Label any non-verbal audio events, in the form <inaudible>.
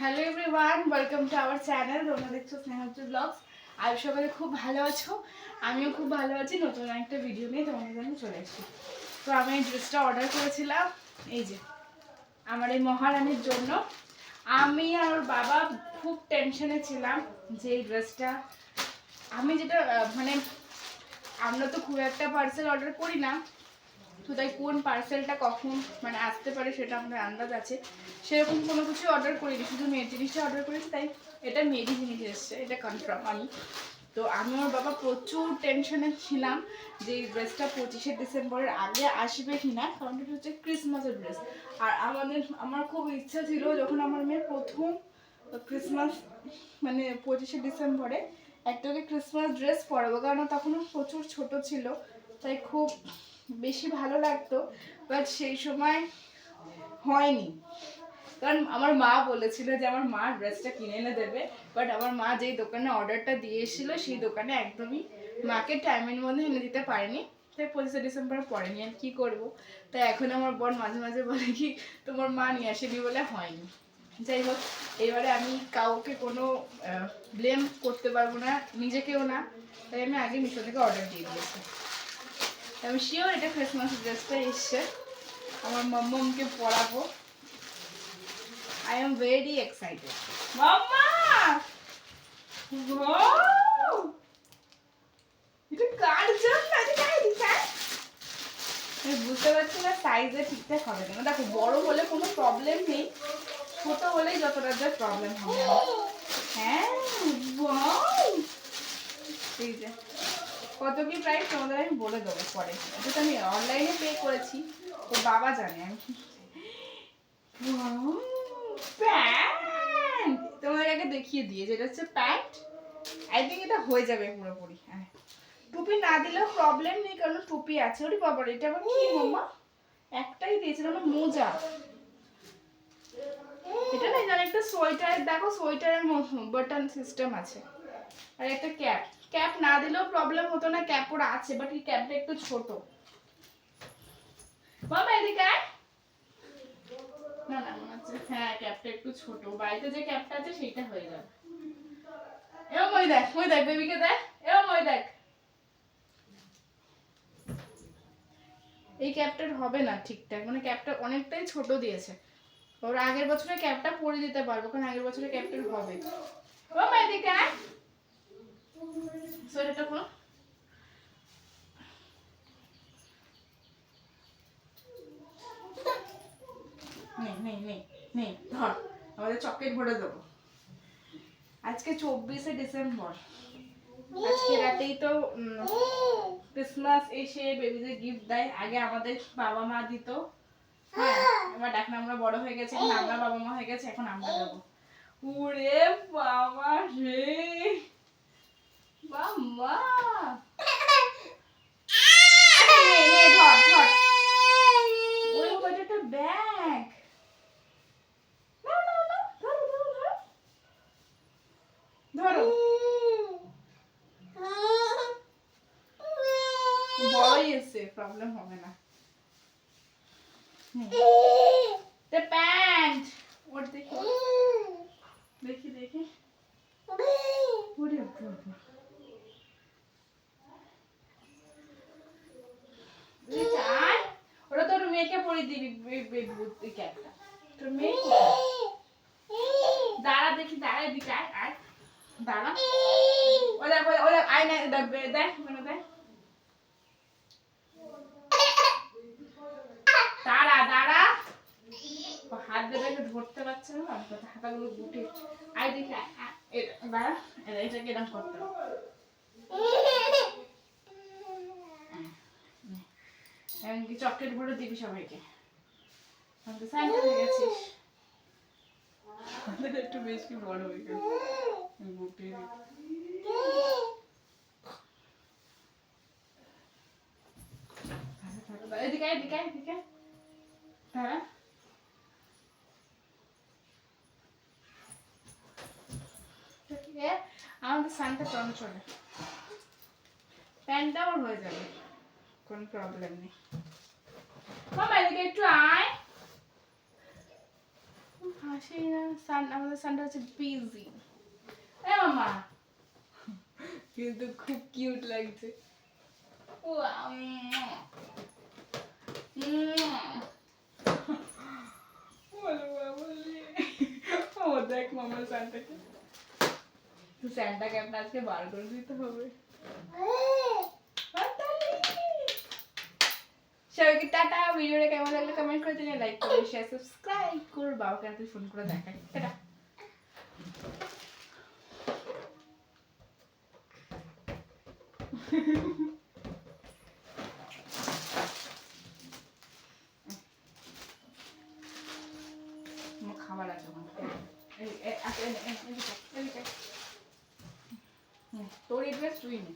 Hello everyone welcome to our channel তোমরা দেখছ স্নেহাজ্জু blogs আর সবাই খুব ভালো আছো? আমিও খুব ভালো আছি, নতুন একটা ভিডিও নিয়ে তোমাদের জন্য চলে এসেছি। তো আমি এই ড্রেসটা অর্ডার করেছিলাম, এই যে, আমার এই মহারানীর জন্য। আমি আর বাবা খুব টেনশনে ছিলাম যে এই ড্রেসটা আমি যেটা মানে আমরা তো খুব একটা পার্সেল অর্ডার করি না তো তাই কোন পার্সেলটা কখন মানে আসতে পারে সেটা আমাদের আন্দাজ আছে। সেরকম কোনো কিছু অর্ডার করিনি, শুধু মেয়ের জিনিসটা অর্ডার করেছি, তাই এটা মেয়েরই জিনিস এসছে, এটা কনফার্ম আমি। তো আমি ওর বাবা প্রচুর টেনশনে ছিলাম যে এই ড্রেসটা পঁচিশে ডিসেম্বরের আগে আসবে কি না কারণ এটা হচ্ছে ক্রিসমাসের ড্রেস আর আমাদের, আমার খুব ইচ্ছা ছিল যখন আমার মেয়ের প্রথম ক্রিসমাস মানে পঁচিশে ডিসেম্বরে একটা করে ক্রিসমাস ড্রেস পরাবো, কারণ তখনও প্রচুর ছোট ছিল, তাই খুব বেশি ভালো লাগতো বাট সেই সময় হয়নি। কারণ আমার মা বলেছিল যে আমার মা ড্রেসটা কিনে এনে দেবে বাট আমার মা যেই দোকানে অর্ডারটা দিয়ে এসেছিল সেই দোকানে একদমই মাকে টাইমের মধ্যে এনে দিতে পারেনি। তাই পঁচিশে ডিসেম্বর পরেনি আর কী করব? তাই এখন আমার বোন মাঝে মাঝে বলে কি, তোমার মা নিয়ে আসেনি বলে হয়নি। যাই হোক, এবারে আমি কাউকে কোনো ব্লেম করতে পারব না, নিজেকেও না। তাই আমি আগে মিশো থেকে অর্ডার দিয়ে দিয়েছি। আমি শিওর এটা ক্রিসমাস ড্রেসটা এসছে। আমার মাম্মামকে পরাবো। আই এম ভেরি এক্সাইটেড মাম্মা! এটা কার জন্য? আমি বুঝতে পারছি না সাইজে ঠিকঠাক হবে কেন। দেখো বড় হলে কোনো প্রবলেম নেই। ছোট হলেই যতটা যা প্রবলেম হবে। হ্যাঁ! এই যে। কত কি প্রাইস তোমাদের আমি বলে দেবো পরে। এটা আমি অনলাইনে পে করেছি, তো বাবা জানে আমি প্যান্ট তোমাদের আগে দেখিয়ে দিয়ে যেটা হচ্ছে প্যান্ট আই থিঙ্ক এটা হয়ে যাবে পুরোপুরি হ্যাঁ। টুপি না দিলেও প্রবলেম নেই, কারণ টুপি আছে। ওরে বাবার এটা আবার কি মাম্মা একটাই দিয়েছিল না মোজা। এটা না জানো একটা সোয়েটার দেখো সোয়েটারের বাটন সিস্টেম আছে। আর একটা ক্যাপ ক্যাপ না দিলেও প্রবলেম হতো না ক্যাপ ওর আছে বাট এই ক্যাপটা একটু ছোট। বাবা এদিকে। না না হ্যাঁ একটু ছোট। বাড়িতে যে আছে হয়ে দেখ দেখ এই হবে না ঠিকঠাক। মানে অনেকটাই ছোট দিয়েছে। ওর আগের বছরে ক্যাপটা পরে দিতে পারব, কারণ আগের বছরে ক্যাপটার হবে। ও মা সোয়েটারটা এসে গিফট দেয়। আগে আমাদের বাবা মা দিত। হ্যাঁ এবার আমরা বড় হয়ে গেছে আমরা বাবা মা হয়ে গেছে, এখন আমরা দেবো ওরে বাবা রে বাবা নে, নে, ধর, ধর। ওরে বাবা, এটা একটা ব্যাগ নাও, নাও, নাও, ধরো, ধরো, ধরো। ধরো বড়ই এসছে প্রবলেম হবে না। প্যান্ট <laughs> ওর দেখি। দেখি ওরে। ওটা তোর মেয়েকে দিবি তোর মেয়ে দাঁড়া দেখি দাঁড়া এদিকে আয় আয়। দাঁড়া। ও দেখ ও দেখ, ও দেখ আয় না দেখ বে- দেখ ওখানে দেখ দাঁড়া দাঁড়া ও হাত দেবে ধরতে পারছে না হাতাগুলো গুটে আয় দেখি এটা এটাকে এরকম করতে। এমনকি চকলেট ভরে দিবি সবাইকে। গেছিস একটু বেশি বড় হয়ে গেছে গুটে এদিকে এদিকে এদিকে আয়। দাঁড়া এ, আমাদের সানটা চঞ্চলে প্যান্টটা ওর হয়ে যাবে। কোনো প্রবলেম নেই। মামা এদিকে একটু আয়। হাসি না। সান আমাদের সানটা হচ্ছে বিজি এ মামা। কিন্তু খুব কিউট লাগছে। ও ও দেখ মামার সানটাকে। স্যান্টা ক্যাপটা আজকে বার করে দিতে হবে সবাইকে টাটা ভিডিওটা কেমন লাগল কমেন্ট করে দিলে লাইক করে শেয়ার সাবস্ক্রাইব করে বাবাকে রাতে ফোন করে দেখাই টাটা খাবার আছে আমার এই এই আচ্ছা, এই- এই- এই- এদিকে, এদিকে। হুম, তোর এই ড্রেস তুই নে।